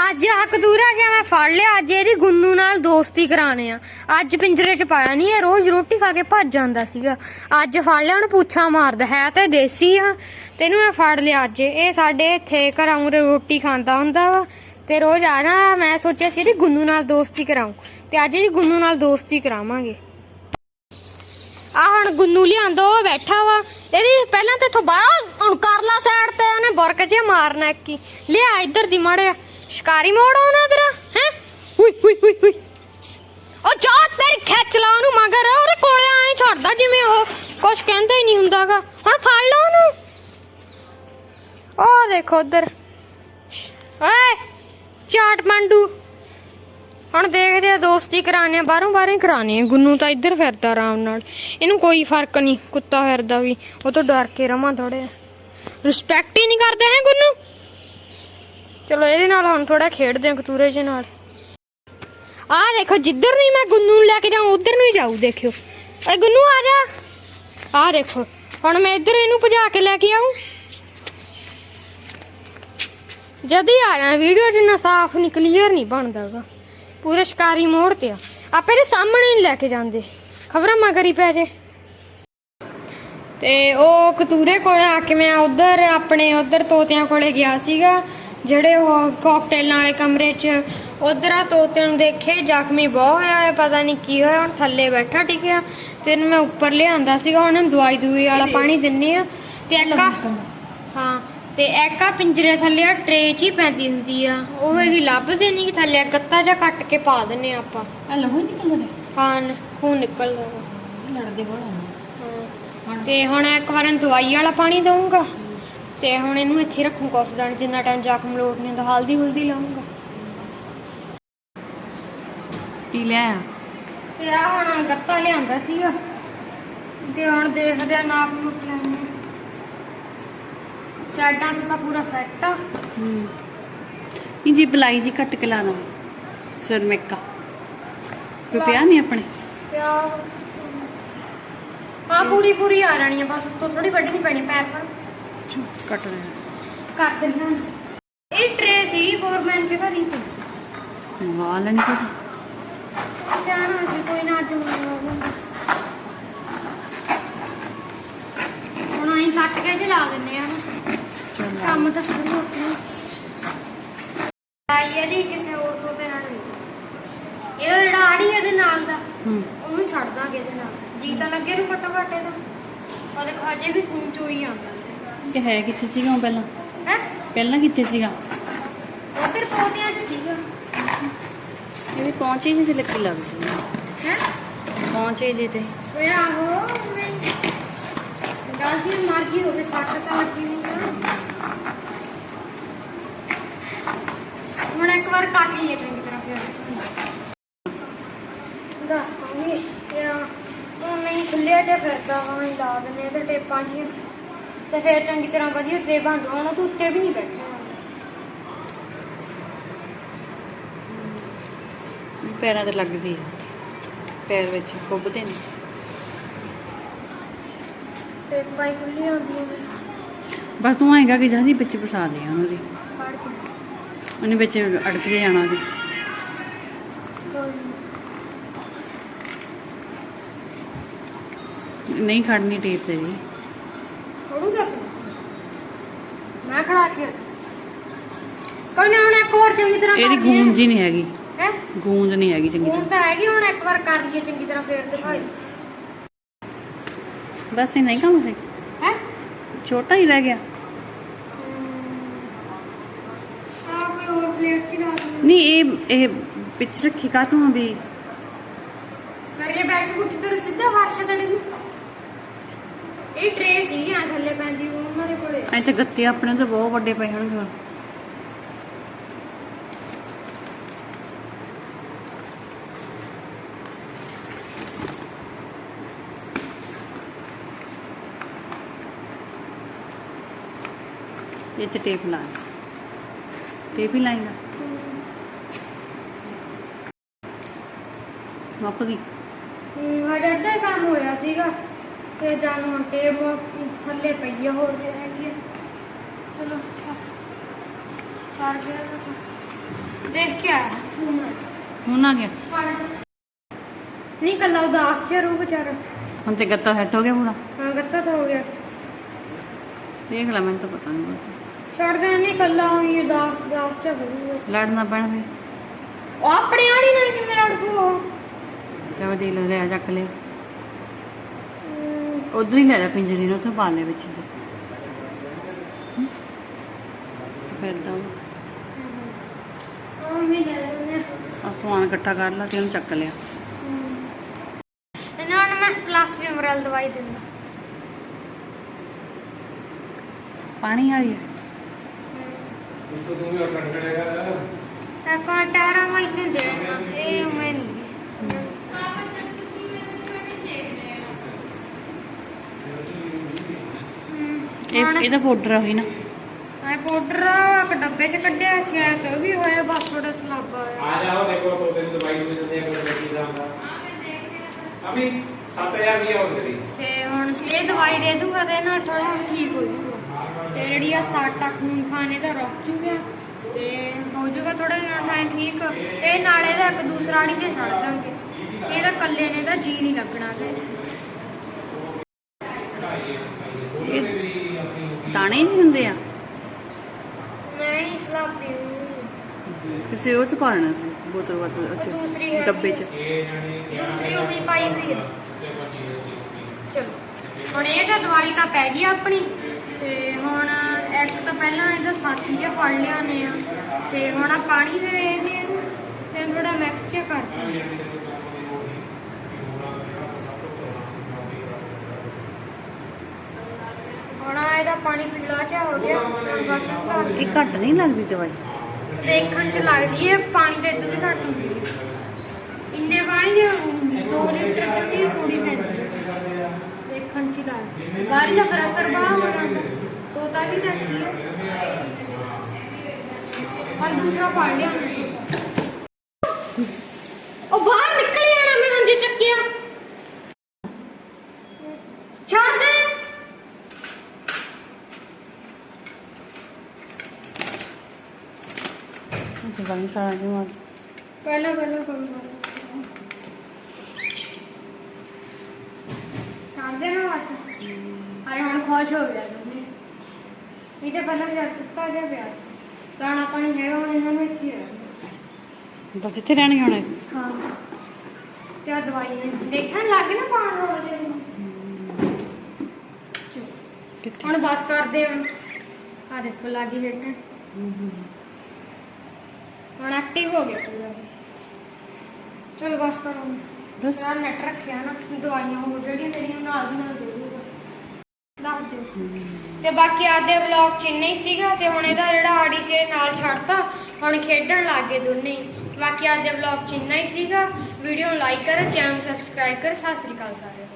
ਅੱਜ ਆਹ ਹਕਦੂਰਾ ਜਿਹਾ ਮੈਂ ਫੜ ਲਿਆ, ਅੱਜ ਇਹਦੀ ਗੁੰਨੂ ਨਾਲ ਦੋਸਤੀ ਕਰਾਣੇ ਆ। ਅੱਜ ਪਿੰਜਰੇ 'ਚ ਪਾਇਆ ਨਹੀਂ ਇਹ, ਰੋਜ਼ ਰੋਟੀ ਖਾ ਕੇ ਭੱਜ ਜਾਂਦਾ ਸੀਗਾ। ਅੱਜ ਫੜ ਲਿਆ, ਉਹਨੂੰ ਪੁੱਛਾਂ ਮਾਰਦਾ, ਹੈ ਤੇ ਦੇਸੀ ਆ। ਤੈਨੂੰ ਮੈਂ ਫੜ ਲਿਆ ਅੱਜ। ਇਹ ਸਾਡੇ ਇੱਥੇ ਘਰਾਂ ਉਰੇ ਰੋਟੀ ਖਾਂਦਾ ਹੁੰਦਾ ਵਾ, ਤੇ ਰੋਜ਼ ਆ ਨਾ, ਮੈਂ ਸੋਚਿਆ ਸੀ ਇਹਦੀ ਗੁੰਨੂ ਨਾਲ ਦੋਸਤੀ ਕਰਾਉਂ, ਤੇ ਅੱਜ ਇਹਦੀ ਗੁੰਨੂ ਨਾਲ ਦੋਸਤੀ ਕਰਾਵਾਂਗੇ। ਆ ਹੁਣ ਗੁੰਨੂ ਲਿਆਂਦਾ, ਉਹ ਬੈਠਾ ਵਾ। ਇਹਦੀ ਪਹਿਲਾਂ ਤੇ ਇਥੋਂ ਬਾਹਰ ਹੁਣ ਕਰ ਲਾ ਸਾਈਡ ਤੇ, ਉਹਨੇ ਬੁਰਕ ਜਿਹਾ ਮਾਰਨਾ ਕੀ ਲਿਆ ਇੱਧਰ ਦੀ ਮਾੜੇ ਸ਼ਿਕਾਰੀ ਮੋੜ ਆਉਣਾ ਤੇਰਾ ਹੈ? ਹੁਈ ਹੁਈ ਹੁਈ ਹੁਈ ਉਹ ਜਾ ਤੇਰੀ ਖਿੱਚ ਲਾ ਉਹਨੂੰ ਮਗਰ ਉਹਦੇ ਕੋਲੇ ਆਏ ਛੱਡਦਾ ਜਿਵੇਂ ਉਹ ਕੁਝ ਕਹਿੰਦਾ ਹੀ ਨਹੀਂ ਹੁੰਦਾਗਾ। ਹੁਣ ਫੜ ਲਾ ਉਹਨੂੰ। ਉਹ ਦੇਖੋ ਉਧਰ। ਓਏ ਚਾਟ ਮੰਡੂ ਹੁਣ ਦੇਖਦੇ ਆ ਦੋਸਤੀ ਕਰਾਣੇ ਆ ਬਾਹਰੋਂ ਬਾਹਰੋਂ ਕਰਾਣੇ ਗੁੰਨੂ ਤਾਂ ਇੱਧਰ ਫਿਰਦਾ ਆਰਾਮ ਨਾਲ। ਇਹਨੂੰ ਕੋਈ ਫ਼ਰਕ ਨਹੀਂ ਕੁੱਤਾ ਫਿਰਦਾ ਵੀ। ਉਹ ਤੋਂ ਡਰ ਕੇ ਰਵਾਂ ਥੋੜੇ ਰਿਸਪੈਕਟ ਹੀ ਨਹੀਂ ਕਰਦੇ ਹੈ ਗੁੰਨੂ। ਚਲੋ ਇਹਦੇ ਨਾਲ ਹੁਣ ਥੋੜਾ ਖੇਡਦੇ ਆ ਕਤੂਰੇ ਜੇ ਨਾਲ। ਆ ਦੇਖੋ, ਜਿੱਧਰ ਨਹੀਂ ਮੈਂ ਗੁੰਨੂ ਨੂੰ ਲੈ ਕੇ ਜਾਉਂ ਉਧਰ ਨੂੰ ਹੀ ਜਾਊ, ਦੇਖਿਓ। ਏ ਗੁੰਨੂ, ਆ ਜਾ। ਆ ਦੇਖੋ, ਹੁਣ ਮੈਂ ਇੱਧਰ ਇਹਨੂੰ ਭਜਾ ਕੇ ਲੈ ਕੇ ਆਉਂ ਜਦ ਹੀ ਆ ਰਿਹਾ ਵੀਡੀਓ ਜਿੰਨਾ ਸਾਫ਼ ਨਹੀਂ ਕਲੀਅਰ ਨਹੀਂ ਬਣਦਾਗਾ। ਪੂਰੇ ਸ਼ਿਕਾਰੀ ਮੋੜ ਤੇ ਆ। ਆਪੇ ਦੇ ਸਾਹਮਣੇ ਨਹੀਂ ਲੈ ਕੇ ਜਾਂਦੇ। ਖਬਰਾਂ ਮਗਰ ਹੀ ਪੈ ਜੇ। ਤੇ ਉਹ ਕਤੂਰੇ ਕੋਲ ਆ ਕੇ ਮੈਂ ਉਧਰ, ਆਪਣੇ ਉਧਰ ਤੋਤਿਆਂ ਕੋਲੇ ਗਿਆ ਸੀਗਾ। ਜਿਹੜੇ ਉਹ ਕਾਕਟੇਲ ਵਾਲੇ ਕਮਰੇ 'ਚ ਉਧਰ ਆ ਤੋਤੇ ਨੂੰ ਦੇਖੇ ਜ਼ਖਮੀ ਬਹੁਤ ਹੋਇਆ ਹੈ ਪਤਾ ਨਹੀਂ ਕੀ ਹੋਇਆ ਹੁਣ ਥੱਲੇ ਬੈਠਾ ਟਿਕਿਆ। ਤੇ ਇਹਨੂੰ ਮੈਂ ਉੱਪਰ ਲਿਆਂਦਾ ਸੀਗਾ ਉਹਨੂੰ ਦਵਾਈ ਦੂਈ ਵਾਲਾ ਪਾਣੀ ਦਿੰਨੀ ਆ। ਤੇ ਆ ਹਾਂ ਤੇ ਆ ਪਿੰਜਰੇ ਥੱਲੇ ਆ ਟਰੇ 'ਚ ਹੀ ਪੈਂਦੀ ਹੁੰਦੀ ਆ। ਉਹ ਇਹਦੀ ਲੱਭਦੇ ਨਹੀਂ ਕਿ ਥੱਲੇ ਗੱਤਾ ਜਾਂ ਕੱਟ ਕੇ ਪਾ ਦਿੰਨੇ ਆ ਆਪਾਂ। ਆ ਲਹੂ ਨਿਕਲਦਾ ਨੇ ਹਾਂ ਖੂਨ ਨਿਕਲਦਾ। ਲੜਦੇ ਬੜਾ ਹਾਂ ਹੁਣ ਤੇ ਹੁਣ ਇੱਕ ਵਾਰ ਇਹਨੂੰ ਦਵਾਈ ਵਾਲਾ ਪਾਣੀ ਦਊਂਗਾ। ਤੇ ਹੁਣ ਇਹਨੂੰ ਇੱਥੇ ਰੱਖੂ ਦਿਨ ਜਿੰਨਾ ਟਾਈਮ ਜ਼ਖਮ ਲੋਟ ਨਹੀਂ ਹੁੰਦਾ ਹਲਦੀ ਹੁਲਦੀ ਲਾਉਂਗਾ ਕੀ ਲਿਆ ਤੇ ਆ ਹੁਣ ਗੱਤਾ ਲਿਆਂਦਾ ਸੀਗਾ। ਤੇ ਹੁਣ ਦੇਖਦੇ ਆ ਨਾਪ ਨੂੰ ਲੈਣੇ ਸਾਈਡਾਂ ਤੋਂ ਤਾਂ ਪੂਰਾ ਫਿੱਟ ਆ। ਹੂੰ। ਇਹ ਜੀ ਬਲਾਈ ਜੀ ਕੱਟ ਕੇ ਲਾਣਾ ਸਿਰ ਮੇਕਾ। ਤੂੰ ਪਿਆ ਨਹੀਂ ਆਪਣੇ? ਪਿਆ। ਆ ਪੂਰੀ ਪੂਰੀ ਆ ਜਾਣੀ ਆ ਬਸ ਉੱਤੋਂ ਥੋੜੀ ਵੱਢਣੀ ਪੈਣੀ ਪੈਰ ਪਰ। ਕੱਟ ਰਿਹਾ ਕਰ ਦਿੰਦੇ। ਇਹ ਟਰੇ ਸੀ ਗਵਰਨਮੈਂਟ ਦੇ ਘਰੀ ਤੋਂ ਲੈਣੀ ਜਾਣਾ ਸੀ ਕੋਈ ਨਾ ਅੱਜ ਮੰਗਵਾਉਂਗਾ ਹੁਣ ਆਈ ਕੱਟ ਕੇ ਜਲਾ ਦਿੰਨੇ ਆ ਨਾ। ਚੱਲ ਕੰਮ ਤਾਂ ਸ਼ੁਰੂ ਹੋ ਗਿਆ। ਆਈ ਇਹਦੀ ਕਿਸੇ ਹੋਰ ਤੋਂ ਤੇ ਨਾਲ ਨਹੀਂ। ਇਹਦਾ ਜਿਹੜਾ ਆੜੀ ਇਹਦੇ ਨਾਲ ਦਾ ਹੂੰ। ਉਹਨੂੰ ਛੱਡ ਦਾਂਗੇ ਇਹਦੇ ਨਾਲ। ਜੀ ਤਾਂ ਲੱਗੇ ਨੂੰ ਘੱਟੋ ਘੱਟ ਇਹਦਾ। ਉਹ ਦੇਖੋ ਹਜੇ ਵੀ ਖੂਨ ਚੋਈ ਆਉਂਦਾ। ਇਹ ਹੈ ਕਿੱਥੇ ਸੀਗਾ ਉਹ ਪਹਿਲਾਂ? ਹੈ? ਪਹਿਲਾਂ ਕਿੱਥੇ ਸੀਗਾ? ਉਧਰ ਪੌਦਿਆਂ 'ਚ ਸੀਗਾ। ਇਹ ਵੀ ਪਹੁੰਚੇ ਜਿਹੇ ਲੱਗੀ ਲੱਗਦੀ ਹੈ? ਪਹੁੰਚੇ ਜੇ ਤੇ। ਓਏ ਆਹੋ ਮੈਂ ਗੱਲ ਦੀ ਮਰਜ਼ੀ ਹੋਵੇ ਸੱਟ ਤਾਂ ਲੱਗੀ ਹੁਣ ਇੱਕ ਵਾਰ ਕੱਟ ਲਈਏ ਚੰਗੀ ਤਰ੍ਹਾਂ ਫਿਰ। ਦੱਸ ਪਾਉਂਗੀ ਯਾ ਉਹ ਨਹੀਂ ਖੁੱਲਿਆ ਜਿਹਾ ਫਿਰਦਾ ਹਾਂ ਲਾ ਆ ਤੇ ਟੇਪਾਂ ਤੇ ਫਿਰ ਚੰਗੀ ਤਰ੍ਹਾਂ ਵਧੀਆ ਟਰੇ ਬਣ ਜਾਣਾ ਤੋਂ ਉੱਤੇ ਵੀ ਨਹੀਂ ਬੈਠਣਾ ਪੈਰਾਂ ਤੇ ਲੱਗਦੀ ਹੈ ਪੈਰ ਵਿੱਚ ਖੁੱਬਦੇ ਨੇ। ਟੇਪਾਂ ਹੀ ਖੁੱਲੀਆਂ ਹੁੰਦੀਆਂ ਨੇ ਬਸ ਤੂੰ ਆਏਗਾ ਕਿ ਜਾਂਦੀ ਵਿੱਚ ਫਸਾ ਦੇ ਉਹਨੂੰ ਦੀ ਉਹਨੇ ਵਿੱਚ ਅੜਕ ਜੇ ਜਾਣਾ ਉਹਦੀ। ਨਹੀਂ ਖੜਨੀ ਟੇਪ ਤੇ ਵੀ ਖੜੂਗਾ ਕਿ ਮੈਂ ਖੜਾ ਕੇ ਕੋਈ ਨਾ ਹੁਣ ਇੱਕ ਹੋਰ ਚੰਗੀ ਤਰ੍ਹਾਂ ਇਹਦੀ ਗੂੰਜ ਜੀ ਨਹੀਂ ਹੈਗੀ। ਹੈ? ਗੂੰਜ ਨਹੀਂ ਹੈਗੀ ਚੰਗੀ ਹੁਣ ਤਰ੍ਹਾਂ। ਤਾਂ ਹੈਗੀ ਹੁਣ ਇੱਕ ਵਾਰ ਕਰ ਲਈਏ ਚੰਗੀ ਤਰ੍ਹਾਂ ਫੇਰ ਦਿਖਾਈ। ਬਸ ਇਹ ਨਹੀਂ ਕੰਮ ਸੀ ਹੈ? ਛੋਟਾ ਹੀ ਰਹਿ ਗਿਆ। ਨਹੀਂ ਇਹ ਇਹ ਪਿੱਛ ਰੱਖੀ ਕਾ ਤੂੰ ਵੀ? ਜੇ ਬੈਠ ਉੱਠ ਤੇ ਸਿੱਧਾ ਫਰਸ਼ ਤੇ ਡਿੱਗੂ। ਇਹ ਟਰੇ ਸੀ ਆ ਥੱਲੇ ਪੈਂਦੀ ਉਹ ਉਹਨਾਂ ਦੇ ਕੋਲੇ। ਐ ਤੇ ਗੱਤੇ ਆਪਣੇ ਤਾਂ ਬਹੁਤ ਵੱਡੇ ਪਏ ਹੋਣਗੇ ਹੁਣ। ਇਹ ਤੇ ਟੇਪ ਲਾ ਟੇਪ ਹੀ ਲਾਏਗਾ ਮੁੱਕ ਗਈ। ਹਮ, ਹਜੇ ਅੱਧਾ ਹੀ ਕੰਮ ਹੋਇਆ ਸੀਗਾ। ਤੇ ਜਾਨ ਹੁਣ ਟੇਪ ਥੱਲੇ ਪਈ ਆ ਹੋਰ ਵੀ ਹੈਗੀ ਚਲੋ ਸਰ ਗਿਆ ਦੇਖ ਕੇ ਆਇਆ ਹੁਣ ਆ ਗਿਆ। ਨਹੀਂ ਕੱਲਾ ਉਦਾਸ ਜਿਹਾ ਰੂ ਵਿਚਾਰਾ। ਹੁਣ ਤੇ ਗੱਤਾ ਸੈੱਟ ਹੋ ਗਿਆ ਪੂਰਾ। ਹਾਂ ਗੱਤਾ ਤਾਂ ਹੋ ਗਿਆ। ਦੇਖ ਲੈ ਮੈਨੂੰ ਤਾਂ ਪਤਾ ਨਹੀਂ ਪਤਾ ਛੱਡ ਦੇਣ ਨਹੀਂ ਕੱਲਾ ਹੋਈ ਉਦਾਸ ਉਦਾਸ ਜਿਹਾ ਬਣੂਗਾ ਲੜਨਾ ਪੈਣਾ ਫਿਰ। ਉਹ ਆਪਣੇ ਆੜੀ ਨਾਲ ਕਿਵੇਂ ਲੜ ਪੂ ਚਾਹ ਦੇ ਲੈ ਚੱਕ ਲਿਆ। ਉਧਰ ਹੀ ਲੈ ਜਾ ਪਿੰਜਰੇ ਨੂੰ ਉੱਥੇ ਪਾ ਲੈ ਵਿੱਚ ਦੇ ਵੀ ਲੈਣੇ ਆ ਸਮਾਨ ਇਕੱਠਾ ਕਰ ਲਾ ਤੇ ਉਹਨੂੰ ਚੱਕ ਲਿਆ। ਇਹਨਾਂ ਨੂੰ ਮੈਂ ਪਲੱਸ ਵਿਮਰਲ ਦਵਾਈ ਦਿੰਦਾ ਪਾਣੀ ਵਾਲੀ ਹੈ? ਆਪਾਂ ਟਾਰਾ ਮਾਈਸਿਨ ਦੇਣਾ ਇਹ ਇਹ ਇਹਦਾ ਪਾਊਡਰ ਆ ਹੋਈ ਨਾ। ਆਏ ਪਾਊਡਰ ਇੱਕ ਡੱਬੇ ਚ ਕੱਢਿਆ ਸੀ ਐ ਤੇ ਉਹ ਵੀ ਹੋਇਆ ਬਸ ਥੋੜਾ ਸਲਾਬਾ ਆ ਜਾਓ ਦੇਖੋ ਤੋ ਤੈਨੂੰ ਦਵਾਈ ਦੇ ਦਿੰਦੇ ਆ ਕਿ ਬੈਠੀ ਜਾਂਦਾ ਅਭੀ 7000 ਵੀ ਹੋਰ ਤੇਰੀ ਤੇ ਹੁਣ ਇਹ ਦਵਾਈ ਦੇ ਦੂਗਾ ਤੇ ਨਾਲ ਥੋੜਾ ਠੀਕ ਹੋ ਜੂਗਾ। ਤੇ ਜਿਹੜੀ ਆ ਸੱਟ ਆ ਖੂਨ ਖਾਣੇ ਦਾ ਰੁਕ ਜੂਗਾ ਤੇ ਹੋ ਜੂਗਾ ਥੋੜਾ ਜਿਹਾ ਫਾਈਨ ਠੀਕ। ਤੇ ਨਾਲੇ ਦਾ ਇੱਕ ਦੂਸਰਾ ਅੜੀ ਚ ਛੱਡ ਦਾਂਗੇ ਇਹਦਾ ਕੱਲੇ ਨੇ ਤਾਂ ਜੀ ਨਹੀਂ ਲੱਗਣਾ ਤੇ। ਦਾਣੇ ਨਹੀਂ ਹੁੰਦੇ ਆ? ਨਹੀਂ ਸਲਾਬੀ ਕਿਸੇ ਉਹ ਚ ਪਾਣਾ ਸੀ ਬੋਤਲ ਬੋਤਲ ਅੱਛਾ ਦੂਸਰੀ ਹੈ। ਡੱਬੇ ਚ। ਦੂਸਰੀ ਉਹੀ ਪਾਈ ਹੋਈ ਹੈ ਚਲੋ ਹੁਣ ਇਹ ਤਾਂ ਦਵਾਈ ਤਾਂ ਪੈ ਗਈ ਆਪਣੀ ਤੇ ਹੁਣ ਇੱਕ ਤਾਂ ਪਹਿਲਾਂ ਇਹਦਾ ਸਾਥੀ ਜਿਹਾ ਫੜ ਲਿਆ ਨੇ ਆ। ਤੇ ਹੁਣ ਆ ਪਾਣੀ ਦੇ ਇਹਦੇ ਤੇ ਥੋੜਾ ਮਿਕਸ ਜਿਹਾ ਕਰਤਾ ਇਹਦਾ ਪਾਣੀ ਪੀਲਾ ਜਿਹਾ ਹੋ ਗਿਆ। ਬਸ ਇਹ ਘੱਟ ਨਹੀਂ ਲੱਗਦੀ ਦਵਾਈ? ਦੇਖਣ ਚ ਲੱਗਦੀ ਹੈ ਪਾਣੀ ਤੇ ਇਦੋਂ ਵੀ ਘੱਟ ਹੁੰਦੀ ਹੈ। ਇੰਨੇ ਪਾਣੀ ਦੇ 2 ਲੀਟਰ ਚ ਵੀ ਥੋੜੀ ਪੈਂਦੀ ਹੈ। ਦੇਖਣ ਚ ਹੀ ਲੱਗਦੀ ਗਾੜੀ ਦਾ ਫਿਰ ਅਸਰ ਬਾਹਰ ਹੋ ਜਾਂਦਾ। ਤੋਤਾ ਵੀ ਕਰਦੀ ਹੈ ਔਰ ਦੂਸਰਾ ਪੜ ਲਿਆ ਉਹ ਬਾਹਰ ਨਿਕਲ ਜਾਣਾ ਮੈਂ ਹੁਣ ਜੇ ਚੱਕਿਆ ਛੱਡ ਦੇ ਦਵਾਈ ਸਾਰਾ ਜਿਹਾ ਮਾਰ ਪਹਿਲਾਂ ਪਹਿਲਾਂ ਕਰੋ ਬਸ ਕਰਦੇ ਨਾ ਬਸ ਅਰੇ ਹੁਣ ਖੁਸ਼ ਹੋ ਗਿਆ ਦੋਨੇ ਇਹ ਤਾਂ ਪਹਿਲਾਂ ਜਦ ਸੁੱਤਾ ਜਿਹਾ ਪਿਆ ਸੀ। ਦਾਣਾ ਪਾਣੀ ਹੈਗਾ ਹੁਣ ਇਹਨਾਂ ਨੂੰ ਇੱਥੇ ਰਹਿਣਾ ਬਸ ਜਿੱਥੇ ਰਹਿਣੀ ਹੁਣ। ਹਾਂ। ਤੇ ਆਹ ਦਵਾਈ ਨੇ। ਦੇਖਣ ਲੱਗ ਨਾ ਪਾਣ ਰੋਲ ਦੇ ਨੂੰ ਚਲੋ, ਕਿੱਥੇ? ਹੁਣ ਬਸ ਕਰਦੇ ਹੁਣ ਆ ਦੇਖੋ ਲੱਗੀ ਹਿੱਟ ਹੁਣ ਐਕਟਿਵ ਹੋ ਗਿਆ ਪੂਰਾ। ਚਲੋ ਬਸ ਕਰੋ। ਬਸ। ਯਾਰ ਨੈਟ ਰੱਖਿਆ ਨਾ ਦਵਾਈਆਂ ਹੋ ਜਿਹੜੀਆਂ ਤੇਰੀਆਂ ਨਾਲ ਦੀ ਨਾਲ ਦੇ ਦੂਗਾ। ਦੱਸ ਦਿਓ। ਤੇ ਬਾਕੀ ਆਦੇ ਵਲੌਗ ਚ ਇੰਨਾ ਹੀ ਸੀਗਾ ਤੇ ਹੁਣ ਇਹਦਾ ਜਿਹੜਾ ਆੜੀ ਸੀ ਇਹ ਨਾਲ ਛੱਡਤਾ ਹੁਣ ਖੇਡਣ ਲੱਗ ਗਏ ਦੋਨੇ ਬਾਕੀ ਆਦੇ ਵਲੌਗ ਚ ਇੰਨਾ ਹੀ ਸੀਗਾ। ਵੀਡੀਓ ਨੂੰ ਲਾਈਕ ਕਰੋ ਚੈਨਲ ਸਬਸਕ੍ਰਾਈਬ ਕਰੋ। ਸਤਿ ਸ੍ਰੀ ਅਕਾਲ ਸਾਰਿਆਂ